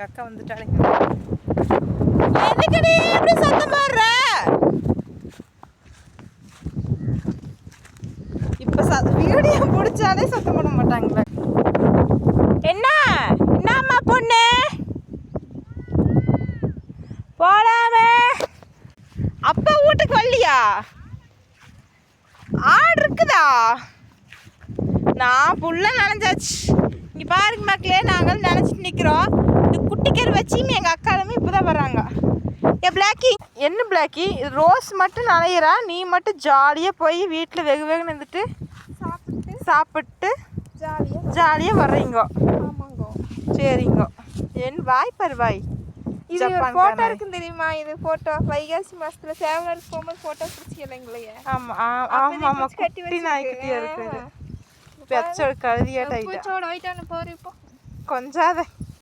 எங்கள் அக்கா வந்துட்டாளுங்க எதுக்குடி எப்படி சத்தம் போடுற? இப்போ ச வீடியோ பிடிச்சாலே சத்தம் போட மாட்டாங்களே. என்ன? என்னம்மா பொண்ணு? போலாமே அப்பா வீட்டுக்கு வரலையா? ஆடு இருக்குதா? நான் புள்ள நனைஞ்சாச்சு. குட்டிக்கர் வச்சியும் எங்கள் அக்காலுமே இப்போ தான் வர்றாங்க. ஏ பிளாக்கி. என்ன பிளாக்கி? ரோஸ் மட்டும் நனையிறா? நீ மட்டும் ஜாலியாக போய் வீட்டில் வெகு வெகுன்னு இருந்துட்டு சாப்பிட்டு சாப்பிட்டு ஜாலியாக ஜாலியாக வர்றீங்க. ஆமாங்க. சரிங்க. என் வாய் பருவாய். இது ஒரு ஃபோட்டோ. இருக்குன்னு தெரியுமா? இது ஃபோட்டோ வைகாசி மாசத்துல சேவலாடு போகும்போது ஃபோட்டோ பிடிச்சிக்கலைங்களே. ஆமாம் ஆமாம் ஆமாம் குட்டி நாய்க்குட்டியாக இருக்குது பெச்சோட கழுதியாட்ட ஆயிட்டா